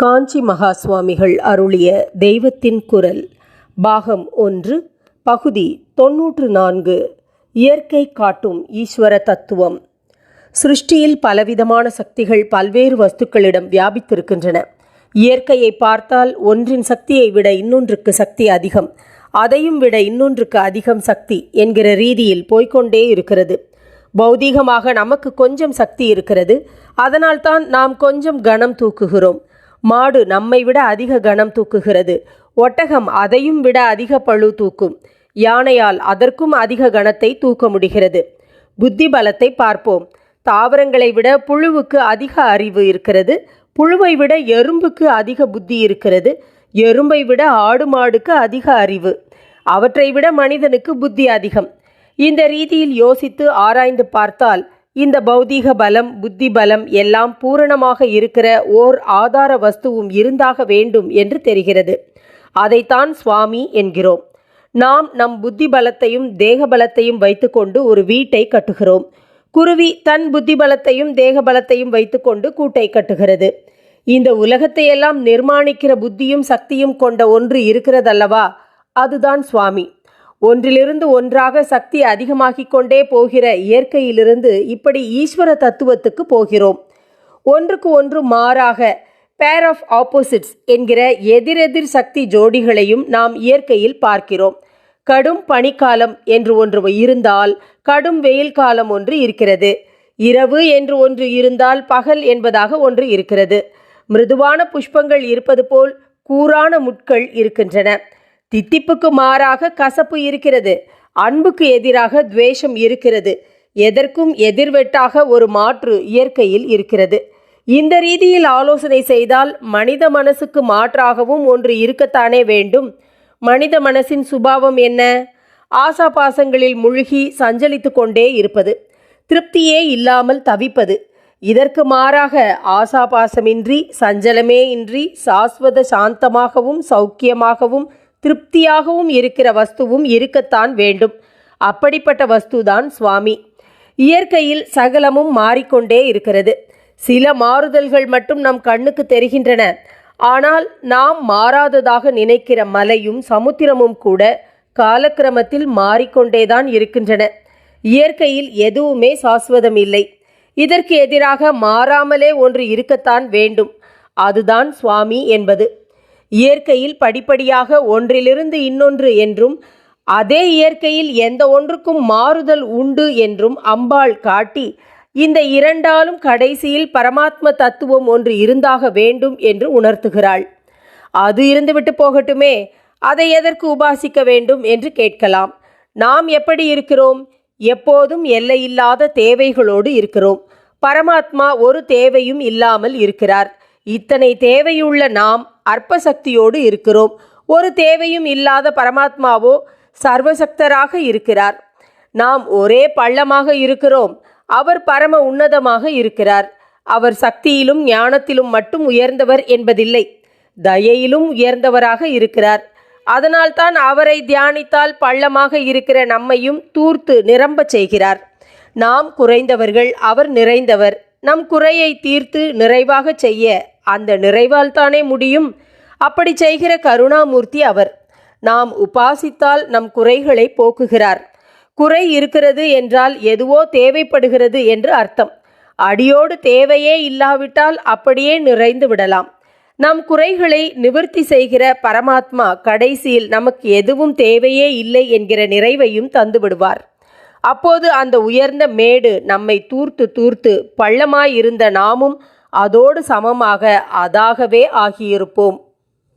காஞ்சி மகா சுவாமிகள் அருளிய தெய்வத்தின் குரல் பாகம் ஒன்று பகுதி தொன்னூற்று நான்கு இயற்கை காட்டும் ஈஸ்வர தத்துவம். சிருஷ்டியில் பலவிதமான சக்திகள் பல்வேறு வஸ்துக்களிடம் வியாபித்திருக்கின்றன. இயற்கையை பார்த்தால் ஒன்றின் சக்தியை விட இன்னொன்றுக்கு சக்தி அதிகம். அதையும் விட இன்னொன்றுக்கு அதிகம் சக்தி என்கிற ரீதியில் போய்க்கொண்டே இருக்கிறது. பௌதீகமாக நமக்கு கொஞ்சம் சக்தி இருக்கிறது. அதனால்தான் நாம் கொஞ்சம் கணம் தூக்குகிறோம். மாடு நம்மை விட அதிக கணம் தூக்குகிறது. ஒட்டகம் அதையும் விட அதிக பளு தூக்கும். யானையால் அதற்கும் அதிக கணத்தை தூக்க முடிகிறது. புத்தி பலத்தை பார்ப்போம். தாவரங்களை விட புழுவுக்கு அதிக அறிவு இருக்கிறது. புழுவை விட எறும்புக்கு அதிக புத்தி இருக்கிறது. எறும்பை விட ஆடு மாடுக்கு அதிக அறிவு. அவற்றை விட மனிதனுக்கு புத்தி அதிகம். இந்த ரீதியில் யோசித்து ஆராய்ந்து பார்த்தால் இந்த பௌதீக பலம் புத்தி பலம் எல்லாம் பூரணமாக இருக்கிற ஓர் ஆதார வஸ்துவும் இருந்தாக வேண்டும் என்று தெரிகிறது. அதைத்தான் சுவாமி என்கிறோம். நாம் நம் புத்தி பலத்தையும் தேக பலத்தையும் வைத்துக்கொண்டு ஒரு வீட்டை கட்டுகிறோம். குருவி தன் புத்தி பலத்தையும் தேக பலத்தையும் வைத்துக்கொண்டு கூட்டை கட்டுகிறது. இந்த உலகத்தையெல்லாம் நிர்மாணிக்கிற புத்தியும் சக்தியும் கொண்ட ஒன்று இருக்கிறதல்லவா? அதுதான் சுவாமி. ஒன்றிலிருந்து ஒன்றாக சக்தி அதிகமாகிக் கொண்டே போகிற இயற்கையிலிருந்து இப்படி ஈஸ்வர தத்துவத்துக்கு போகிறோம். ஒன்றுக்கு ஒன்று மாறாக பேர் ஆஃப் ஆப்போசிட்ஸ் என்கிற எதிரெதிர் சக்தி ஜோடிகளையும் நாம் இயற்கையில் பார்க்கிறோம். கடும் பனிக்காலம் என்று ஒன்று இருந்தால் கடும் வெயில் காலம் ஒன்று இருக்கிறது. இரவு என்று ஒன்று இருந்தால் பகல் என்பதாக ஒன்று இருக்கிறது. மிருதுவான புஷ்பங்கள் இருப்பது போல் கூரான முட்கள் இருக்கின்றன. தித்திப்புக்கு மாறாக கசப்பு இருக்கிறது. அன்புக்கு எதிராக துவேஷம் இருக்கிறது. எதற்கும் எதிர்வெட்டாக ஒரு மாற்று இயற்கையில் இருக்கிறது. இந்த ரீதியில் ஆலோசனை செய்தால் மனித மனசுக்கு மாற்றாகவும் ஒன்று இருக்கத்தானே வேண்டும். மனித மனசின் சுபாவம் என்ன? ஆசாபாசங்களில் மூழ்கி சஞ்சலித்து கொண்டே இருப்பது. திருப்தியே இல்லாமல் தவிப்பது. இதற்கு மாறாக ஆசாபாசமின்றி சஞ்சலமே இன்றி சாஸ்வத சாந்தமாகவும் சௌக்கியமாகவும் திருப்தியாகவும் இருக்கிற வஸ்துவும் இருக்கத்தான் வேண்டும். அப்படிப்பட்ட வஸ்துதான் சுவாமி. இயற்கையில் சகலமும் மாறிக்கொண்டே இருக்கிறது. சில மாறுதல்கள் மட்டும் நம் கண்ணுக்கு தெரிகின்றன. ஆனால் நாம் மாறாததாக நினைக்கிற மலையும் சமுத்திரமும் கூட காலக்கிரமத்தில் மாறிக்கொண்டேதான் இருக்கின்றன. இயற்கையில் எதுவுமே சாஸ்வதம் இல்லை இதற்கு எதிராக மாறாமலே ஒன்று இருக்கத்தான் வேண்டும். அதுதான் சுவாமி என்பது. இயற்கையில் படிப்படியாக ஒன்றிலிருந்து இன்னொன்று என்றும் அதே இயற்கையில் எந்த ஒன்றுக்கும் மாறுதல் உண்டு என்றும் அம்பாள் காட்டி இந்த இரண்டாலும் கடைசியில் பரமாத்ம தத்துவம் ஒன்று இருந்தாக வேண்டும் என்று உணர்த்துகிறாள். அது இருந்துவிட்டு போகட்டுமே அதை எதற்கு உபாசிக்க வேண்டும் என்று கேட்கலாம். நாம் எப்படி இருக்கிறோம்? எப்போதும் எல்லையில்லாத தேவைகளோடு இருக்கிறோம். பரமாத்மா ஒரு தேவையும் இல்லாமல் இருக்கிறார். இத்தனை தேவையுள்ள நாம் அற்ப சக்தியோடு இருக்கிறோம். ஒரு தேவையும் இல்லாத பரமாத்மாவோ சர்வசக்தராக இருக்கிறார். நாம் ஒரே பள்ளமாக இருக்கிறோம். அவர் பரம உன்னதமாக இருக்கிறார். அவர் சக்தியிலும் ஞானத்திலும் மட்டும் உயர்ந்தவர் என்பதில்லை. தயையிலும் உயர்ந்தவராக இருக்கிறார். அதனால்தான் அவரை தியானித்தால் பள்ளமாக இருக்கிற நம்மையும் தூர்த்து நிரம்ப செய்கிறார். நாம் குறைந்தவர்கள் அவர் நிறைந்தவர். நம் குறையை தீர்த்து நிறைவாக செய்ய அந்த நிறைவால் தானே முடியும்? அப்படி செய்கிற கருணாமூர்த்தி அவர் நாம் உபாசித்தால் நம் குறைகளை போக்குகிறார். குறை இருக்கிறது என்றால் எதுவோ தேவைப்படுகிறது என்று அர்த்தம். அடியோடு தேவையே இல்லாவிட்டால் அப்படியே நிறைந்து விடலாம். நம் குறைகளை நிவர்த்தி செய்கிற பரமாத்மா கடைசியில் நமக்கு எதுவும் தேவையே இல்லை என்கிற நிறைவையும் தந்து விடுவார். அப்போது அந்த உயர்ந்த மேடு நம்மை தூர்த்து தூர்த்து பள்ளமாயிருந்த நாமும் அதோடு சமமாக அதாகவே ஆகியிருப்போம்.